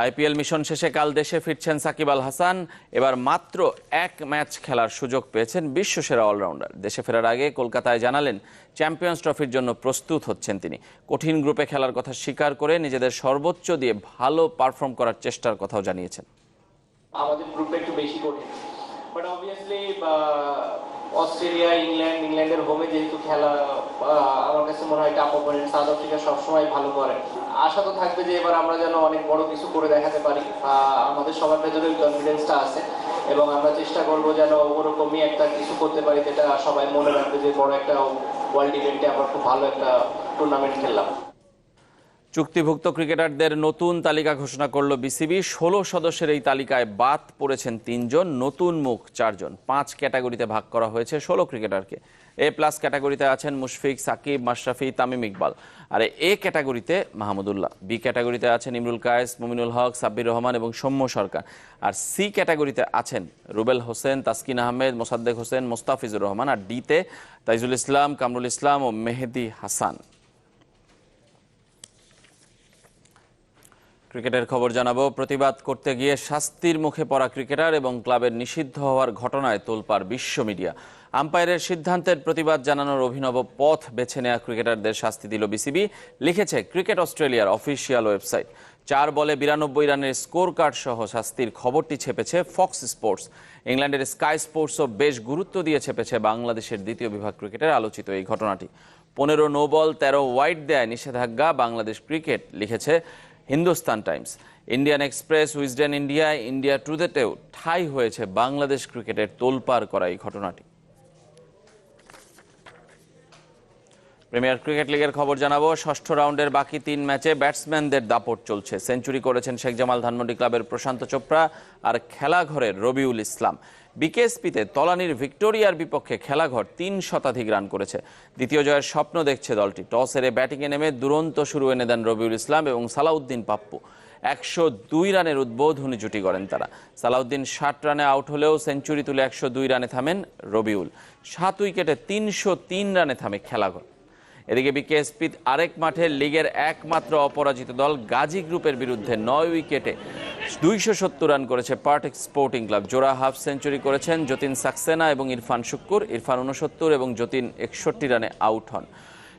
IPL mission শেষে কাল দেশে ফিরছেন সাকিব আল হাসান। এবার মাত্র এক ম্যাচ খেলার সুযোগ পেয়েছেন বিশ্বসেরা অলরাউন্ডার। দেশে ফেরার আগে কলকাতায় জানালেন, চ্যাম্পিয়ন্স ট্রফির জন্য প্রস্তুত হচ্ছেন তিনি। কঠিন গ্রুপে খেলার কথা স্বীকার করে নিজেদের সর্বোচ্চ দিয়ে ভালো পারফর্ম করার চেষ্টার কথাও জানিয়েছেন। আমাদের একটু বেশি কঠিন। বাট অবভিয়াসলি অস্ট্রেলিয়া ইংল্যান্ড ইংল্যান্ডের হোমে যেহেতু খেলা আমার কাছে মনে হয় টাপ অপোনেন্ট সাউথ আফ্রিকা সবসময় ভালো করে আশা তো থাকবে যে এবার আমরা যেন অনেক বড় কিছু করে দেখাতে পারি। আমাদের সবার ভেতরে কনফিডেন্সটা আছে এবং আমরা চেষ্টা করব যেন ওরকমই একটা কিছু করতে পারি যেটা সবাই মনে রাখবে যে বড় একটা ওয়ার্ল্ড ইভেন্টে আমরা খুব ভালো একটা টুর্নামেন্ট খেললাম। চুক্তিভুক্ত ক্রিকেটারদের নতুন তালিকা ঘোষণা করল বিসিবি। ষোলো সদস্যের এই তালিকায় বাদ পড়েছেন তিনজন, নতুন মুখ চারজন। পাঁচ ক্যাটাগরিতে ভাগ করা হয়েছে ষোলো ক্রিকেটারকে। এ প্লাস ক্যাটাগরিতে আছেন মুশফিক, সাকিব, মাশরাফি, তামিম ইকবাল। আর এ ক্যাটাগরিতে মাহমুদুল্লাহ বি ক্যাটাগরিতে আছেন ইমরুল কায়েস, মুমিনুল হক, সাব্বির রহমান এবং সৌম্য সরকার। আর সি ক্যাটাগরিতে আছেন রুবেল হোসেন, তাসকিন আহমেদ, মোসাদ্দেক হোসেন, মোস্তাফিজুর রহমান। আর ডিতে তাইজুল ইসলাম, কামরুল ইসলাম ও মেহেদি হাসান। ক্রিকেটের খবর জানাব। প্রতিবাদ করতে গিয়ে শাস্তির মুখে পড়া ক্রিকেটার এবং ক্লাবের নিষিদ্ধ হওয়ার ঘটনায় তোলপাড় বিশ্ব মিডিয়া। আম্পায়ারের সিদ্ধান্তের প্রতিবাদ জানানোর অভিনব পথ বেছে নেওয়া ক্রিকেটারদের শাস্তি দিল বিসিবি, লিখেছে ক্রিকেট অস্ট্রেলিয়ার অফিসিয়াল ওয়েবসাইট। চার বলে বিরানব্বই রানের স্কোর কার্ড সহ শাস্তির খবরটি ছেপেছে ফক্স স্পোর্টস। ইংল্যান্ডের স্কাই স্পোর্টসও বেশ গুরুত্ব দিয়ে ছেপেছে বাংলাদেশের দ্বিতীয় বিভাগ ক্রিকেটের আলোচিত এই ঘটনাটি। পনেরো নো বল, তেরো ওয়াইড দেয় নিষেধাজ্ঞা, বাংলাদেশ ক্রিকেট, লিখেছে Hindustan Times Indian Express Wisden India India টুডেতেও ঠাঁই হয়েছে বাংলাদেশ ক্রিকেটের তোলপাড় করা এই ঘটনাটি। প্রিমিয়ার ক্রিকেট লিগের খবর জানাব। ষষ্ঠ রাউন্ডের বাকি তিন ম্যাচে ব্যাটসম্যানদের দাপট চলছে। সেঞ্চুরি করেছেন শেখ জামাল ধানমন্ডি ক্লাবের প্রশান্ত চোপড়া আর খেলাঘরের রবিউল ইসলাম। বিকেএসপিতে তলানির ভিক্টোরিয়ার বিপক্ষে খেলাঘর তিন শতাধিক রান করেছে। দ্বিতীয় জয়ের স্বপ্ন দেখছে দলটি। টস হেরে ব্যাটিংয়ে নেমে দুরন্ত শুরু এনে দেন রবিউল ইসলাম এবং সালাউদ্দিন পাপ্পু। একশো দুই রানের উদ্বোধনী জুটি করেন তারা। সালাউদ্দিন ষাট রানে আউট হলেও সেঞ্চুরি তুলে একশো দুই রানে থামেন রবিউল। সাত উইকেটে তিনশো তিন রানে থামে খেলাঘর। এদিকে বিকেএসপি আরেক মাঠে লিগের একমাত্র অপরাজিত দল গাজী গ্রুপের বিরুদ্ধে নয় উইকেটে দুইশো সত্তর রান করেছে পার্টেক স্পোর্টিং ক্লাব। জোড়া হাফ সেঞ্চুরি করেছেন যতীন সাক্সেনা এবং ইরফান শুক্কুর। ইরফান উনসত্তর এবং যতীন একষট্টি রানে আউট হন।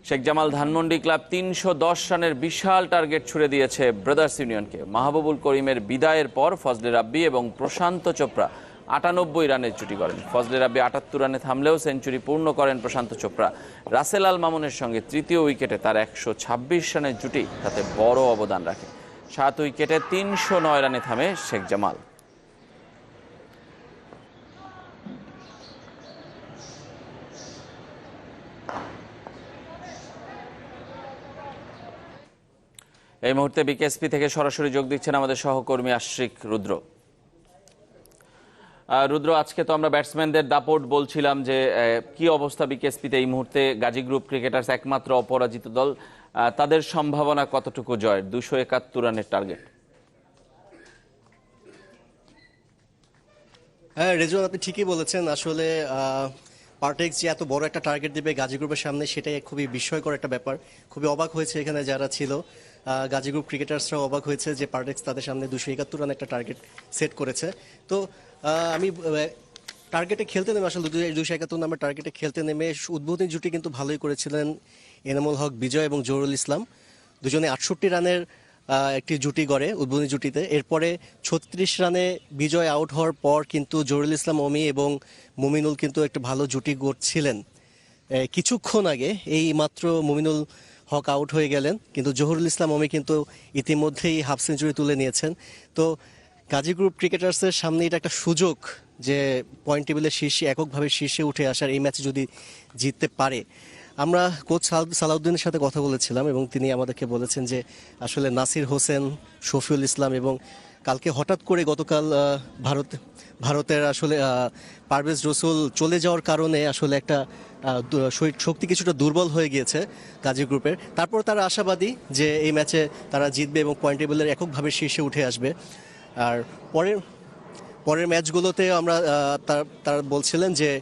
শেখ জামাল ধানমন্ডি ক্লাব তিনশো দশ রানের বিশাল টার্গেট ছুড়ে দিয়েছে ব্রাদার্স ইউনিয়নকে। মাহবুবুল করিমের বিদায়ের পর ফজলে রাব্বি এবং প্রশান্ত চোপড়া আটানব্বই রানের জুটি করেন। ফজলে রাব্বি আটাত্তর রানে থামলেও সেঞ্চুরি পূর্ণ করেন প্রশান্ত চোপড়া। রাসেল আল মামুনের সঙ্গে তৃতীয় উইকেটে তার একশো ছাব্বিশ রানের জুটি তাতে বড় অবদান রাখে। সাত উইকেটে তিনশো নয় রানে থামে শেখ জামাল। এই মুহূর্তে বিকেএসপি থেকে সরাসরি যোগ দিচ্ছেন আমাদের সহকর্মী আশ্রিক রুদ্র। রুদ্র, আজকে তো আমরা ব্যাটসম্যানদের দাপট বলছিলাম যে কি অবস্থা বিকেএসপিতে এই মুহূর্তে? গাজী গ্রুপ ক্রিকেটার্স একমাত্র অপরাজিত দল। তাদের সম্ভাবনা কতটুকু জয়ের দুশো একাত্তর রানের টার্গেট হ্যাঁ রেজুয়াল আপনি ঠিকই বলেছেন। আসলে পার্টেক্স যে এত বড় একটা টার্গেট দিবে গাজী গ্রুপের সামনে, সেটাই খুবই বিস্ময়কর একটা ব্যাপার। খুবই অবাক হয়েছে এখানে যারা ছিল। গাজী গ্রুপ ক্রিকেটার্সরাও অবাক হয়েছে যে পার্টেক্স তাদের সামনে দুশো একাত্তর রান একটা টার্গেট সেট করেছে। তো আমি টার্গেটে খেলতে নেমে আসলে দুশো একাত্তর নামের টার্গেটে খেলতে নেমে উদ্বোধনী জুটি কিন্তু ভালোই করেছিলেন এনামুল হক, বিজয় এবং জহুরুল ইসলাম। দুজনে আটষট্টি রানের একটি জুটি গড়ে, উদ্বোধনী জুটিতে। এরপরে ছত্রিশ রানে বিজয় আউট হওয়ার পর কিন্তু জহুরুল ইসলাম, অমি এবং মুমিনুল কিন্তু একটা ভালো জুটি গড়ছিলেন। কিছুক্ষণ আগে এই মাত্র মুমিনুল হক আউট হয়ে গেলেন, কিন্তু জহুরুল ইসলাম, অমি কিন্তু ইতিমধ্যেই হাফ সেঞ্চুরি তুলে নিয়েছেন। তো গাজী গ্রুপ ক্রিকেটার্সের সামনে এটা একটা সুযোগ যে পয়েন্ট টেবিলের শীর্ষে, এককভাবে শীর্ষে উঠে আসার এই ম্যাচে যদি জিততে পারে। আমরা কোচ সালাউদ্দিনের সাথে কথা বলেছিলাম এবং তিনি আমাদেরকে বলেছেন যে আসলে নাসির হোসেন, শফিউল ইসলাম এবং কালকে হঠাৎ করে গতকাল ভারত, ভারতের আসলে পারভেজ রসুল চলে যাওয়ার কারণে আসলে একটা শরীর- শক্তি কিছুটা দুর্বল হয়ে গিয়েছে গাজী গ্রুপের। তারপর তারা আশাবাদী যে এই ম্যাচে তারা জিতবে এবং পয়েন্ট টেবিলের এককভাবে শীর্ষে উঠে আসবে। আর পরের পরের ম্যাচগুলোতে আমরা তার- বলছিলেন যে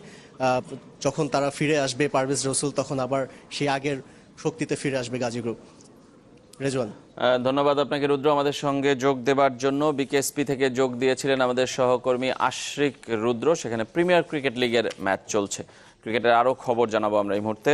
যখন তারা ফিরে আসবে পারভেজ রসুল, তখন আবার সেই আগের শক্তিতে ফিরে আসবে গাজী গ্রুপ। রেজওয়ান। ধন্যবাদ আপনাকে, রুদ্র, আমাদের সঙ্গে যোগ দেবার জন্য। বিকেএসপি থেকে যোগ দিয়েছিলেন আমাদের সহকর্মী আশ্রিক রুদ্র। সেখানে প্রিমিয়ার ক্রিকেট লিগের ম্যাচ চলছে। ক্রিকেটের আরও খবর জানাব আমরা এই মুহূর্তে।